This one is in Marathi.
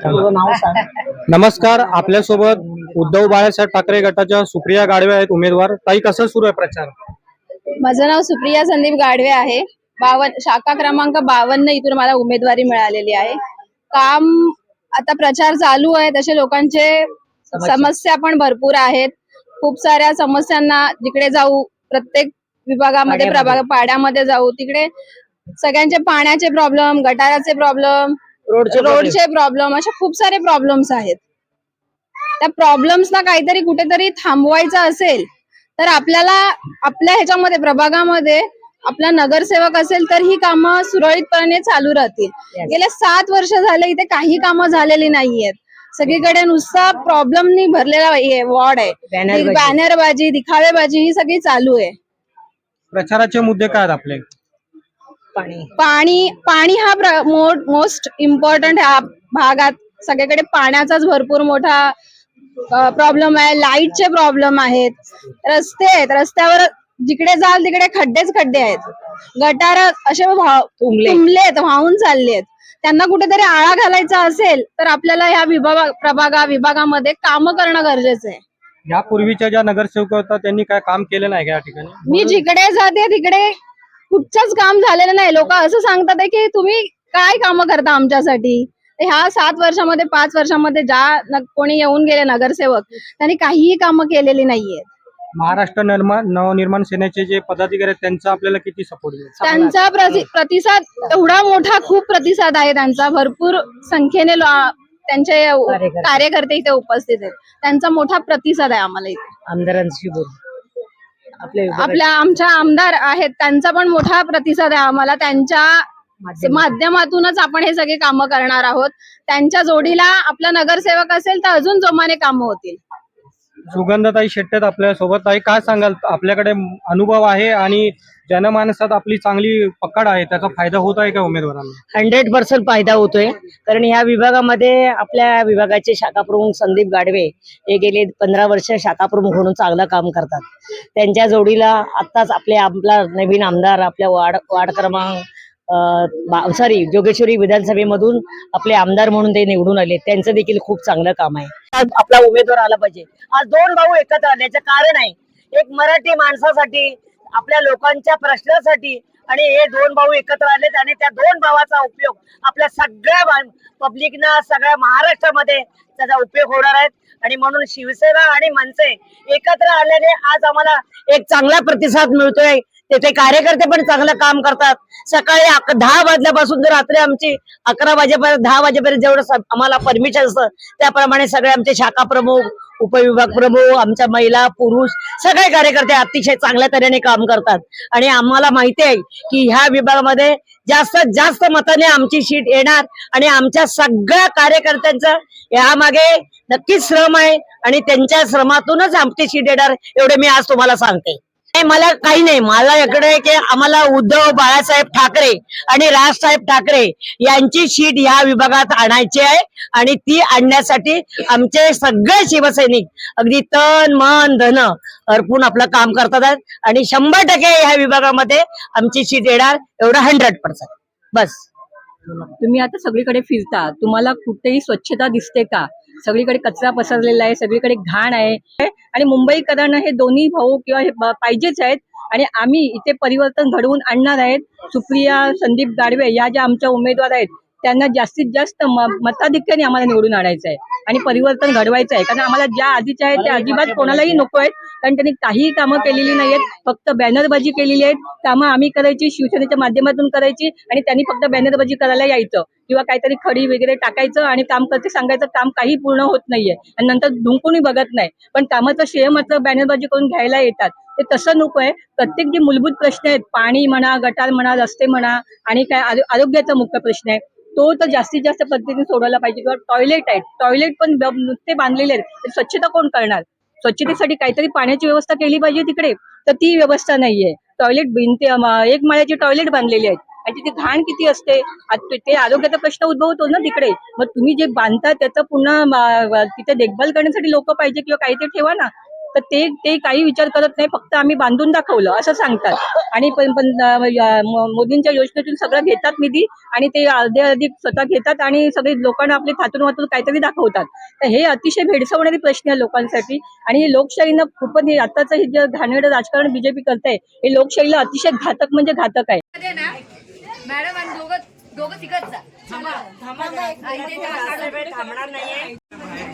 नमस्कार आपल्यासोबत उद्धव बाळासाहेब ठाकरे गटाच्या सुप्रिया गाडवे आहेत उमेदवार. ताई कसं सुरू आहे प्रचार? माझं नाव सुप्रिया संदीप गाडवे आहे. बावन शाखा क्रमांक बावन्न इथून मला उमेदवारी मिळालेली आहे. काम आता प्रचार चालू आहे तसे लोकांचे समस्या. पण भरपूर आहेत. खूप साऱ्या समस्यांना जिकडे जाऊ प्रत्येक विभागामध्ये प्रभाग पाड्यामध्ये जाऊ तिकडे सगळ्यांचे पाण्याचे प्रॉब्लेम गटाराचे प्रॉब्लेम रोडचे रोडचे प्रॉब्लेम असे खूप सारे प्रॉब्लेम्स आहेत. त्या प्रॉब्लेम्सना काहीतरी कुठेतरी थांबवायचं असेल तर आपल्याला आपल्या ह्याच्यामध्ये प्रभागामध्ये आपला नगरसेवक असेल तर ही कामं सुरळीतपणे चालू राहतील. गेले सात वर्ष झाले इथे काही कामं झालेली नाहीयेत. सगळीकडे नुसता प्रॉब्लेमनी भरलेला वॉर्ड आहे. बॅनरबाजी दिखावेबाजी ही सगळी चालू आहे. प्रचाराचे मुद्दे काय आहेत आपले? पाणी. पाणी पाणी हा मोस्ट इम्पॉर्टंट ह्या भागात. सगळीकडे पाण्याचाच भरपूर मोठा प्रॉब्लेम आहे. लाईटचे प्रॉब्लेम आहेत. रस्ते आहेत. रस्त्यावर जिकडे जाल तिकडे खड्डेच खड्डे आहेत. गटार असे. तुंबलेत वाहून चाललेत त्यांना कुठेतरी आळा घालायचा असेल तर आपल्याला ह्या विभाग प्रभागा विभागामध्ये काम करणं गरजेचं आहे. यापूर्वीच्या ज्या नगरसेवक होत्या त्यांनी काय काम केलं नाही का या ठिकाणी? मी जिकडे जाते तिकडे कुठचंच काम झालेलं नाही. लोक असं सांगतात आहे की तुम्ही काय कामं करता आमच्यासाठी? ह्या सात वर्षामध्ये पाच वर्षामध्ये ज्या कोणी येऊन गेले नगरसेवक त्यांनी काहीही कामं केलेली नाहीये महाराष्ट्र निर्माण नवनिर्माण सेनेचे जे पदाधिकारी आहेत त्यांचा आपल्याला किती सपोर्ट त्यांचा प्रति- प्रतिसाद एवढा मोठा खूप प्रतिसाद आहे त्यांचा. भरपूर संख्येने त्यांचे कार्यकर्ते. कार्यकर्ते इथे उपस्थित आहेत. त्यांचा मोठा प्रतिसाद आहे आम्हाला इथे. आमदारांशी बोल. आपल्या आमच्या आमदार आहेत त्यांचा पण मोठा प्रतिसाद आहे आम्हाला. त्यांच्या माध्यमातूनच आपण हे सगळे कामं करणार आहोत. त्यांच्या जोडीला आपला नगरसेवक असेल तर अजून जोमाने कामं होतील. सुगंधताई शेट्टे आपल्यासोबत. आहे काय सांगाल? आपल्याकडे अनुभव आहे आणि जनमानसात आपली चांगली पकड आहे त्याचा फायदा होत आहे का उमेदवारांना? हंड्रेड पर्सेंट फायदा होतोय. कारण या विभागामध्ये आपल्या विभागाचे शाखा प्रमुख संदीप गाडवे हे गेले पंधरा वर्ष शाखा प्रमुख म्हणून चांगलं काम करतात. त्यांच्या जोडीला आत्ताच आपले आपला नवीन आमदार आपल्या वार्ड वार्ड क्रमांक सॉरी जोगेश्वरी विधानसभेमधून आपले आमदार म्हणून ते निवडून आले. त्यांचं देखील खूप चांगलं काम आहे. आज आपला उमेदवार आला पाहिजे. आज दोन भाऊ एकत्र आल्याचं कारण आहे एक मराठी माणसासाठी आपल्या लोकांच्या प्रश्नासाठी आणि हे दोन भाऊ एकत्र आलेत आणि त्या दोन भावाचा उपयोग आपल्या सगळ्या पब्लिकना सगळ्या महाराष्ट्रामध्ये त्याचा उपयोग होणार आहे. आणि म्हणून शिवसेना आणि मनसे एकत्र आल्याने आज आम्हाला एक चांगला प्रतिसाद मिळतोय. तेथे कार्यकर्ते पण चांगलं काम करतात. सकाळी दहा वाजल्यापासून तर रात्री आमची अकरा वाजेपर्यंत दहा वाजेपर्यंत जेवढं आम्हाला परमिशन असतं त्याप्रमाणे सगळे आमचे शाखा प्रमुख उपविभाग प्रमुख आमच्या महिला पुरुष सगळे कार्यकर्ते अतिशय चांगल्या तऱ्हेने काम करतात. आणि आम्हाला माहिती आहे की ह्या विभागामध्ये जास्तीत जास्त मताने आमची शीट येणार आणि आमच्या सगळ्या कार्यकर्त्यांचं यामागे नक्कीच श्रम आहे आणि त्यांच्या श्रमातूनच आमची शीट येणार एवढे मी आज तुम्हाला सांगते. नाही, मला काही नाही. मला इकडे की आम्हाला उद्धव बाळासाहेब ठाकरे आणि राजसाहेब ठाकरे यांची शीट ह्या विभागात आणायची आहे आणि ती आणण्यासाठी आमचे सगळे शिवसैनिक अगदी तन मन धन अर्पून आपलं काम करतात आणि शंभर टक्के ह्या विभागामध्ये आमची शीट येणार एवढं हंड्रेड पर्सेंट बस. तुम्ही आता सगळीकडे फिरता. तुम्हाला कुठेही स्वच्छता दिसते का? सगळीकडे कचरा पसरलेला आहे सगळीकडे घाण आहे. आणि मुंबईकरांना हे दोन्ही भाऊ किंवा हे पाहिजेच आहेत. आणि आम्ही इथे परिवर्तन घडवून आणणार आहेत. सुप्रिया संदीप गाडवे या ज्या आमच्या उमेदवार आहेत त्यांना जास्तीत जास्त मताधिक्याने आम्हाला निवडून आणायचं आहे आणि परिवर्तन घडवायचं आहे कारण आम्हाला ज्या आधीच्या आहेत त्या अजिबात कोणालाही नको आहेत. कारण त्यांनी काहीही कामं केलेली नाही आहेत फक्त बॅनरबाजी केलेली आहेत. कामं आम्ही करायची शिवसेनेच्या माध्यमातून करायची आणि त्यांनी फक्त बॅनरबाजी करायला यायचं. किंवा काहीतरी खडी वगैरे टाकायचं आणि काम करते सांगायचं काम काही पूर्ण होत नाहीये. आणि नंतर डुंकूनही बघत नाही. पण कामाचं श्रेय मात्र बॅनरबाजी करून घ्यायला येतात. ते तसं नको आहे. प्रत्येक जे मूलभूत प्रश्न आहेत पाणी म्हणा गटार म्हणा रस्ते म्हणा आणि काय आरो- आरोग्याचा मुख्य प्रश्न आहे तो तर जास्तीत जास्त पद्धतीने सोडवला पाहिजे. किंवा टॉयलेट आहेत. टॉयलेट पण नुसते बांधलेले आहेत. स्वच्छता कोण करणार? स्वच्छतेसाठी काहीतरी पाण्याची व्यवस्था केली पाहिजे तिकडे. तर ती व्यवस्था नाहीये. टॉयलेट भिंती एक माळ्याची टॉयलेट बांधलेली आहेत. आणि तिथे घाण किती असते? ते आरोग्याचा प्रश्न उद्भवतो ना तिकडे. मग तुम्ही जे बांधता त्याचं पुन्हा तिथे देखभाल करण्यासाठी लोक पाहिजे किंवा काहीतरी ठेवा ना. तर ते ते काही विचार करत नाही फक्त आम्ही बांधून दाखवलं असं सांगतात. आणि पण पण मोदींच्या योजनेतून सगळं घेतात निधी आणि ते अर्धे अधिक स्वतः घेतात आणि सगळे लोकांना आपले थातून वाटून काहीतरी दाखवतात. तर हे अतिशय भेडसावणारे प्रश्न आहे लोकांसाठी. आणि हे लोकशाहीनं खूपच हे आताचं हे जे घाणेरडं राजकारण बीजेपी करते हे लोकशाहीला अतिशय घातक म्हणजे घातक आहे. मॅडम आणि दोघं दोघं तिघच जा. थांबणार नाहीये.